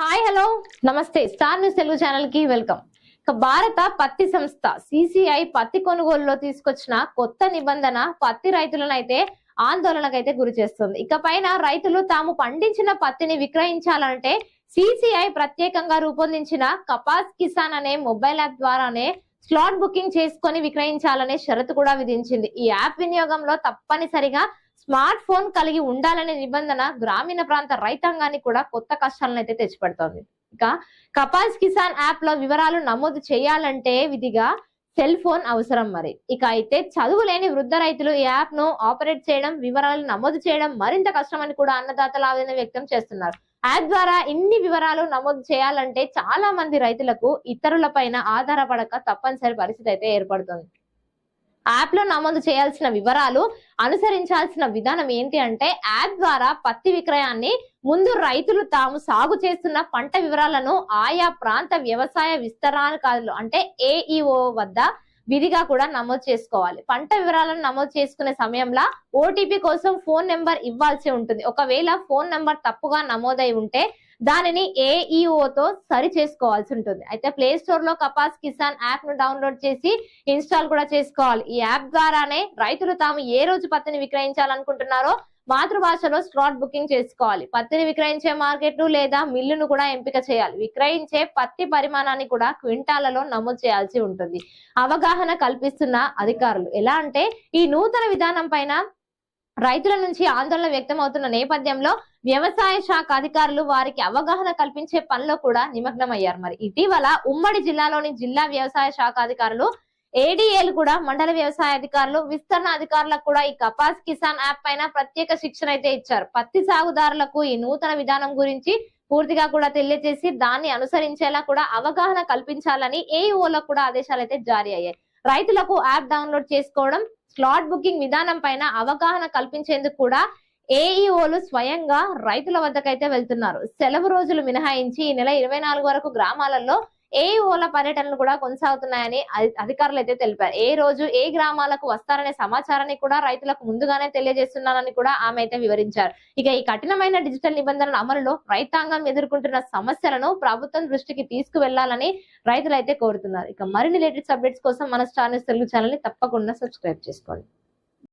Hi hello. నమస్తే. Star News Telugu ఛానల్కి welcome. ఇక భారత పత్తి సంస్థ సిసిఐ పత్తి కొనుగోలులో తీసుకొచ్చిన కొత్త నిబంధన పత్తి రైతులను అయితే ఆందోళనకైతే గురి చేస్తుంది. ఇక పైన రైతులు తాము పండించిన పత్తిని విక్రయించాలంటే సిసిఐ ప్రత్యేకంగా రూపొందించిన కపాస్ కిసాన్ అనే మొబైల్ యాప్ ద్వారానే స్లాట్ బుకింగ్ చేసుకొని విక్రయించాలనే షరతు కూడా విధించింది. ఈ యాప్ వినియోగంలో తప్పనిసరిగా స్మార్ట్ ఫోన్ కలిగి ఉండాలనే నిబంధన గ్రామీణ ప్రాంత రైతాంగాన్ని కూడా కొత్త కష్టాలను అయితే తెచ్చిపెడుతోంది. ఇక కపాస్ కిసాన్ యాప్లో వివరాలు నమోదు చేయాలంటే విధిగా సెల్ ఫోన్ అవసరం మరి. ఇక అయితే చదువు లేని వృద్ధ రైతులు ఈ యాప్ను ఆపరేట్ చేయడం వివరాలు నమోదు చేయడం మరింత కష్టమని కూడా అన్నదాతలు ఆవేదన వ్యక్తం చేస్తున్నారు. యాప్ ద్వారా ఇన్ని వివరాలు నమోదు చేయాలంటే చాలా మంది రైతులకు ఇతరులపైన ఆధారపడక తప్పనిసరి పరిస్థితి అయితే ఏర్పడుతుంది. యాప్లో నమోదు చేయాల్సిన వివరాలు అనుసరించాల్సిన విధానం ఏంటి అంటే యాప్ ద్వారా పత్తి విక్రయాన్ని ముందు రైతులు తాము సాగు చేస్తున్న పంట వివరాలను ఆయా ప్రాంత వ్యవసాయ విస్తరణకారులు అంటే ఏఈఓ వద్ద విధిగా కూడా నమోదు చేసుకోవాలి. పంట వివరాలను నమోదు చేసుకునే సమయంలో ఓటీపీ కోసం ఫోన్ నెంబర్ ఇవ్వాల్సి ఉంటుంది. ఒకవేళ ఫోన్ నెంబర్ తప్పుగా నమోదై ఉంటే దానిని ఏఈఓతో సరి చేసుకోవాల్సి ఉంటుంది. అయితే ప్లే స్టోర్లో కపాస్ కిసాన్ యాప్ను డౌన్లోడ్ చేసి ఇన్స్టాల్ కూడా చేసుకోవాలి. ఈ యాప్ ద్వారానే రైతులు తాము ఏ రోజు పత్తిని విక్రయించాలనుకుంటున్నారో మాతృభాషలో స్లాట్ బుకింగ్ చేసుకోవాలి. పత్తిని విక్రయించే మార్కెట్లు లేదా మిల్లును కూడా ఎంపిక చేయాలి. విక్రయించే పత్తి పరిమాణాన్ని కూడా క్వింటాలలో నమోదు చేయాల్సి ఉంటుంది. అవగాహన కల్పిస్తున్న అధికారులు. ఎలా అంటే ఈ నూతన విధానం పైన రైతుల నుంచి ఆందోళన వ్యక్తం అవుతున్న నేపథ్యంలో వ్యవసాయ శాఖ అధికారులు వారికి అవగాహన కల్పించే పనిలో కూడా నిమగ్నమయ్యారు. మరి ఇటీవల ఉమ్మడి జిల్లాలోని జిల్లా వ్యవసాయ శాఖ అధికారులు ఏడీఏలు కూడా మండల వ్యవసాయ అధికారులు విస్తరణ అధికారులకు కూడా ఈ కపాస్ కిసాన్ యాప్ పైన ప్రత్యేక శిక్షణ అయితే ఇచ్చారు. పత్తి సాగుదారులకు ఈ నూతన విధానం గురించి పూర్తిగా కూడా తెలియజేసి దాన్ని అనుసరించేలా కూడా అవగాహన కల్పించాలని ఏఈఓలకు కూడా ఆదేశాలు అయితే జారీ అయ్యాయి. రైతులకు యాప్ డౌన్లోడ్ చేసుకోవడం స్లాట్ బుకింగ్ విధానం పైన అవగాహన కల్పించేందుకు కూడా ఏఈఓలు స్వయంగా రైతుల వద్దకైతే వెళ్తున్నారు. సెలవు రోజులు మినహాయించి ఈ నెల ఇరవై నాలుగు వరకు గ్రామాలలో ఏఓల పర్యటనలు కూడా కొనసాగుతున్నాయని అధికారులు అయితే తెలిపారు. ఏ రోజు ఏ గ్రామాలకు వస్తారనే సమాచారాన్ని కూడా రైతులకు ముందుగానే తెలియజేస్తున్నారని కూడా ఆమె అయితే వివరించారు. ఇక ఈ కఠినమైన డిజిటల్ నిబంధనల అమలులో రైతాంగం ఎదుర్కొంటున్న సమస్యలను ప్రభుత్వం దృష్టికి తీసుకువెళ్ళాలని రైతులు అయితే కోరుతున్నారు. ఇక మరిన్ని లేటెస్ట్ అప్డేట్స్ కోసం మన స్టార్ న్యూస్ తెలుగు ఛానల్ని తప్పకుండా సబ్స్క్రైబ్ చేసుకోండి.